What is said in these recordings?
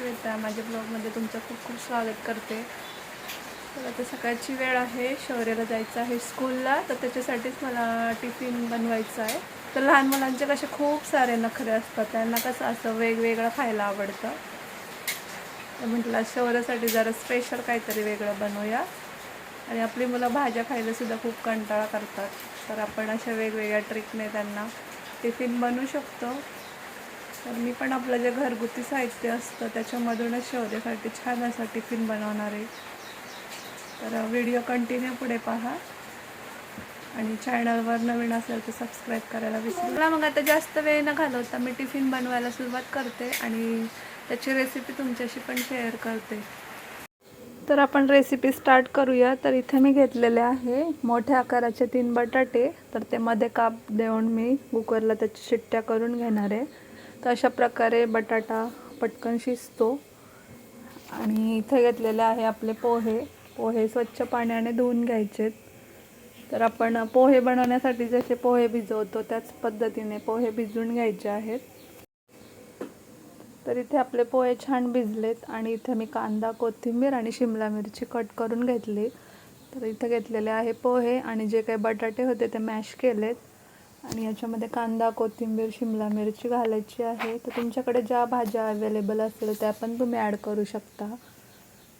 श्वेता माझ्या ब्लॉगमध्ये तुमचं खूप खूप स्वागत करते. तर आता सकाळची वेळ आहे शौर्याला जायचं आहे स्कूलला तर त्याच्यासाठीच मला टिफिन बनवायचं आहे. तर लहान मुलांचे कसे खूप सारे नखरे असतात त्यांना कसं असं वेगवेगळं खायला आवडतं. तर म्हटलं शौर्यासाठी जरा स्पेशल काहीतरी वेगळं बनवूया. आणि आपली मुलं भाज्या खायलासुद्धा खूप कंटाळा करतात. तर आपण अशा वेगवेगळ्या ट्रिकने त्यांना टिफिन बनवू शकतो. तर मी पण आपलं जे घरगुती साहित्य असतं त्याच्यामधूनच शौर्यासाठी छान असा टिफिन बनवणार आहे. तर व्हिडिओ कंटिन्यू पुढे पहा. आणि चॅनलवर नवीन असेल तर सबस्क्राईब करायला विसरू मला मग आता जास्त वेळ न घालवता मी टिफिन बनवायला सुरुवात करते आणि त्याची रेसिपी तुमच्याशी पण शेअर करते. तर आपण रेसिपी स्टार्ट करूया. तर इथे मी घेतलेले आहे मोठ्या आकाराचे तीन बटाटे. तर ते मध्ये काप देऊन मी कुकरला त्याची शिट्ट्या करून घेणार आहे. तर अशा प्रकारे बटाटा पटकन शिजतो. आणि इथे घेतलेले आहे आपले पोहे. पोहे स्वच्छ पाण्याने धुवून घ्यायचेत. तर आपण पोहे बनवण्यासाठी जसे पोहे भिजवतो त्याच पद्धतीने पोहे भिजवून घ्यायचे आहेत. तर इथे आपले पोहे छान भिजलेत आणि इथे मी कांदा कोथिंबीर आणि शिमला मिरची कट करून घेतली. तर इथे घेतलेले आहे पोहे आणि जे काही बटाटे होते ते मॅश केलेत. आणि याच्यामध्ये कांदा कोथिंबीर शिमला मिरची घालायची आहे. तर तुमच्याकडे ज्या भाज्या अवेलेबल असतील त्या पण तुम्ही ॲड करू शकता.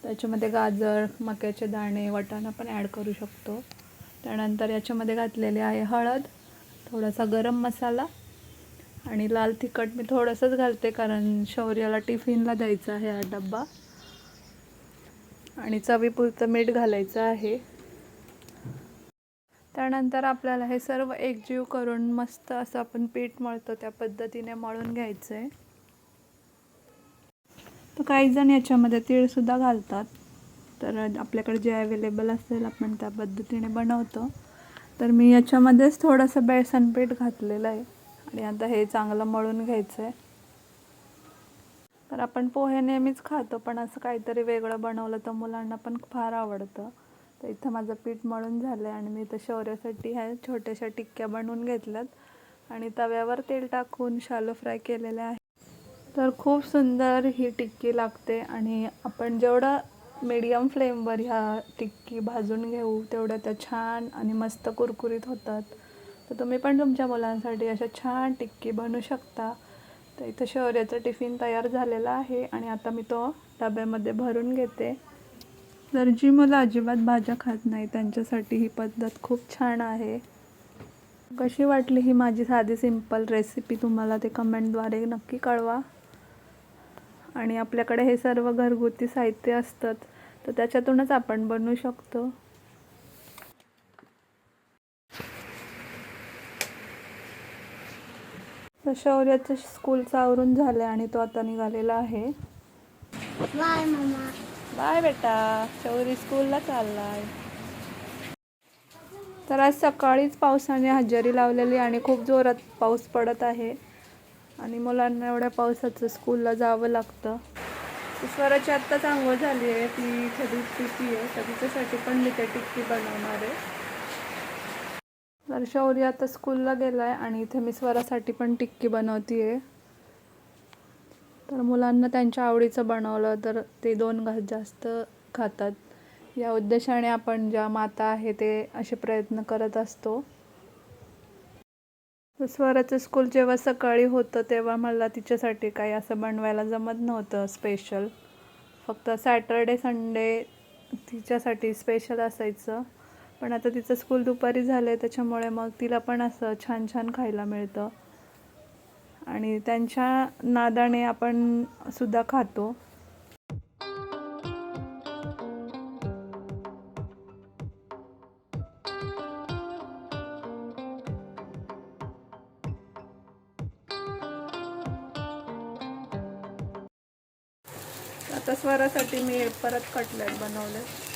त्याच्यामध्ये गाजर मक्याचे दाणे वाटाणा पण ॲड करू शकतो. त्यानंतर याच्यामध्ये घातलेले आहे हळद थोडासा गरम मसाला आणि लाल तिखट मी थोडंसंच घालते कारण शौर्याला टिफिनला द्यायचा आहे हा डब्बा. आणि चवीपुरतं मीठ घालायचं आहे. त्यानंतर आपल्याला हे सर्व एकजीव करून मस्त असं आपण पीठ मळतो त्या पद्धतीने मळून घ्यायचं आहे तर काही जण याच्यामध्ये तीळसुद्धा घालतात. तर आपल्याकडे जे अवेलेबल असेल आपण त्या पद्धतीने बनवतो. तर मी याच्यामध्येच थोडंसं बेसन पीठ घातलेलं आहे. आणि आता हे चांगलं मळून घ्यायचं आहे तर आपण पोहे नेहमीच खातो पण असं काहीतरी वेगळं बनवलं तर मुलांना पण फार आवडतं. तर इथं माझं पीठ मळून झालं आहे आणि मी इथं शौर्यासाठी ह्या छोट्याशा टिक्क्या बनवून घेतल्यात. आणि तव्यावर तेल टाकून शालो फ्राय केलेले आहे. तर खूप सुंदर ही टिक्की लागते आणि आपण जेवढं मीडियम फ्लेमवर ह्या टिक्की भाजून घेऊ तेवढ्या त्या छान आणि मस्त कुरकुरीत होतात. तर तुम्ही पण तुमच्या मुलांसाठी अशा छान टिक्की बनवू शकता. तर इथं शौर्याचं टिफिन तयार झालेला आहे आणि आता मी तो डब्यामध्ये भरून घेते. तर जी मुलं अजिबात भाज्या खात नाही त्यांच्यासाठी ही पद्धत खूप छान आहे. कशी वाटली ही माझी साधी सिंपल रेसिपी तुम्हाला ते कमेंटद्वारे नक्की कळवा. आणि आपल्याकडे हे सर्व घरगुती साहित्य असतात तर त्याच्यातूनच आपण बनवू शकतो. तर शौर्याचं स्कूलचं आवरून झालं आणि तो आता निघालेला आहे. बाय बाय बेटा. शौरी स्कूलला चाललाय. तर आज सकाळीच पावसाने हजेरी लावलेली आणि खूप जोरात पाऊस पडत आहे. आणि मुलांना एवढ्या पावसाचं स्कूलला जावं लागतं. स्वराची आत्ताच आंघोळ झाली आहे. ती इथे टिकी आहे. तर तिच्यासाठी पण मी ते टिक्की बनवणार आहे. तर शौर्य आता स्कूलला गेला आहे आणि इथे मी स्वरासाठी पण टिक्की बनवते आहे तर मुलांना त्यांच्या आवडीचं बनवलं तर ते दोन घास जास्त खातात. या उद्देशाने आपण ज्या माता आहे ते असे प्रयत्न करत असतो. स्वराचं स्कूल जेव्हा सकाळी होतं तेव्हा मला तिच्यासाठी काही असं बनवायला जमत नव्हतं स्पेशल फक्त सॅटरडे संडे तिच्यासाठी स्पेशल असायचं. पण आता तिचं स्कूल दुपारी झालं आहे त्याच्यामुळे मग तिला पण असं छान छान खायला मिळतं. आणि त्यांच्या नादाने आपण सुद्धा खातो. आता स्वरासाठी मी परत कटलेट बनवले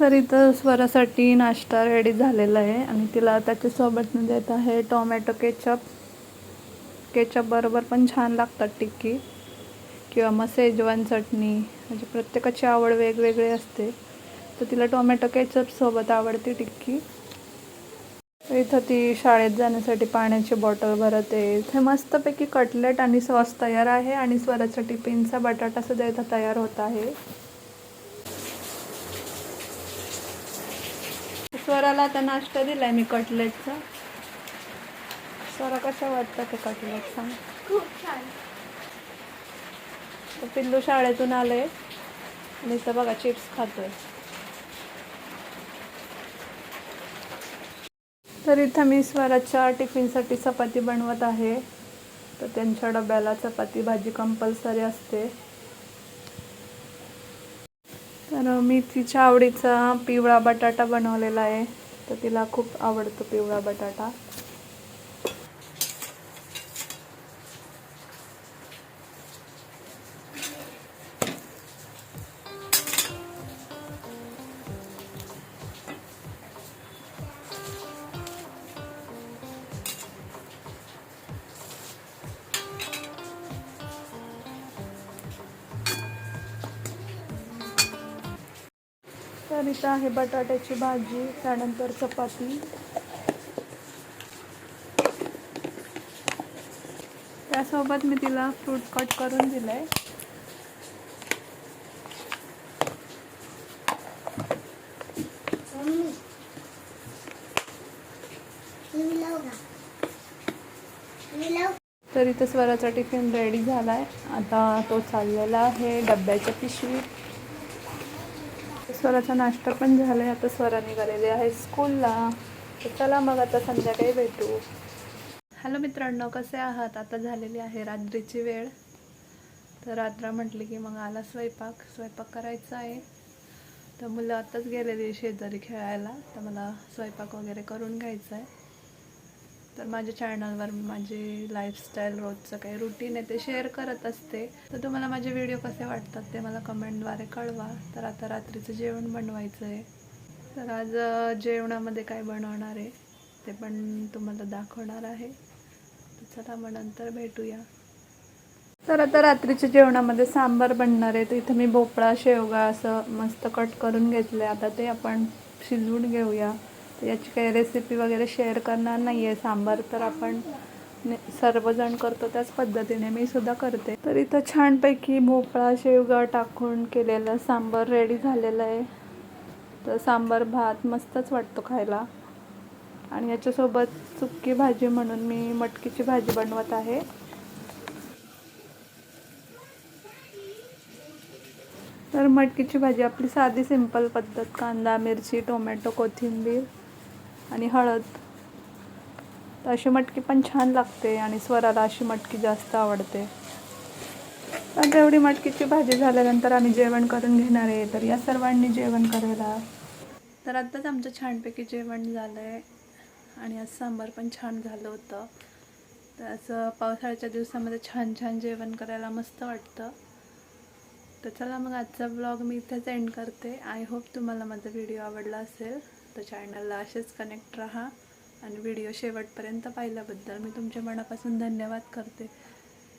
तर इथं स्वरासाठी नाश्ता रेडी झालेला आहे आणि तिला त्याच्यासोबत देत आहे टोमॅटो केचप केचप बरोबर पण छान लागतात टिक्की किंवा मग सेजवान चटणी. म्हणजे प्रत्येकाची आवड वेगवेगळी असते. तर तिला टोमॅटो केचपसोबत आवडते टिक्की. इथं ती शाळेत जाण्यासाठी पाण्याची बॉटल भरत आहे. इथे मस्तपैकी कटलेट आणि सॉस तयार आहे आणि स्वरासाठी पिंचा बटाटासुद्धा इथं तयार होत आहे. स्वराला आता नाश्ता दिलाय मी कटलेटचा. स्वरा कशा वाटतं ते कटलेट सांग. खूप छान. तर पिल्लू शाळेतून आले आणि इथं बघा चिप्स खातोय. तर इथं मी स्वराच्या टिफिनसाठी चपाती बनवत आहे. तर त्यांच्या डब्याला चपाती भाजी कंपल्सरी असते. तर मी तिच्या आवडीचा पिवळा बटाटा बनवलेला आहे. तर तिला खूप आवडतो पिवळा बटाटा. इथं आहे बटाट्याची भाजी त्यानंतर चपाती. त्यासोबत मी तिला फ्रूट कट करून दिलंय. आहे तर इथं स्वराचा टिफिन रेडी झाला आहे आता तो चाललेला आहे डब्याच्या पिशवीत. स्वराचा नाश्ता पण झाला आहे आता स्वरा निघालेले आहे स्कूलला. तर चला मग आता संध्याकाळी भेटू. हॅलो मित्रांनो कसे आहात? आता झालेली आहे रात्रीची वेळ. तर रात्र म्हटली की मग आला स्वयंपाक. स्वयंपाक करायचा आहे. तर मुलं आत्ताच गेलेली शेजारी खेळायला. तर मला स्वयंपाक वगैरे करून घ्यायचा आहे. तर माझ्या चॅनलवर माझे लाईफस्टाईल रोजचं काही रुटीन आहे ते शेअर करत असते. तर तुम्हाला माझे व्हिडिओ कसे वाटतात ते मला कमेंटद्वारे कळवा. तर आता रात्रीचं जेवण बनवायचं आहे तर आज जेवणामध्ये काय बनवणार आहे ते पण तुम्हाला दाखवणार आहे. तर चला मग नंतर भेटूया. तर आता रात्रीच्या जेवणामध्ये सांबार बनणार आहे. तर इथं मी भोपळा शेवगा असं मस्त कट करून घेतलं आहे आता ते आपण शिजवून घेऊया. तर याची काही रेसिपी वगैरे शेअर करणार नाही आहे सांबार तर आपण ने- सर्वजण करतो त्याच पद्धतीने मी सुद्धा करते. तर इथं छानपैकी भोपळा शेवगा टाकून केलेलं सांबार रेडी झालेलं आहे. तर सांबार भात मस्तच वाटतो खायला. आणि याच्यासोबत सुक्की भाजी म्हणून मी मटकीची भाजी बनवत आहे. तर मटकीची भाजी आपली साधी सिंपल पद्धत. कांदा मिरची टोमॅटो कोथिंबीर. आणि हळद. तर अशी मटकी पण छान लागते आणि स्वराला अशी मटकी जास्त आवडते. पण तेवढी मटकीची भाजी झाल्यानंतर आम्ही जेवण करून घेणार आहे तर या सर्वांनी जेवण करायला. तर आत्ताच आमचं छानपैकी जेवण झालं आहे आणि आज सांबार पण छान झालं होतं. तर असं पावसाळ्याच्या दिवसामध्ये छान छान जेवण करायला मस्त वाटतं. तर चला मग आजचा ब्लॉग मी इथेच एंड करते. आय होप तुम्हाला माझा व्हिडिओ आवडला असेल. तर चॅनलला असेच कनेक्ट राहा आणि व्हिडिओ शेवटपर्यंत पाहिल्याबद्दल मी तुमच्या मनापासून धन्यवाद करते.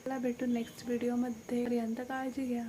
मला भेटू नेक्स्ट व्हिडिओमध्ये पर्यंत काळजी घ्या.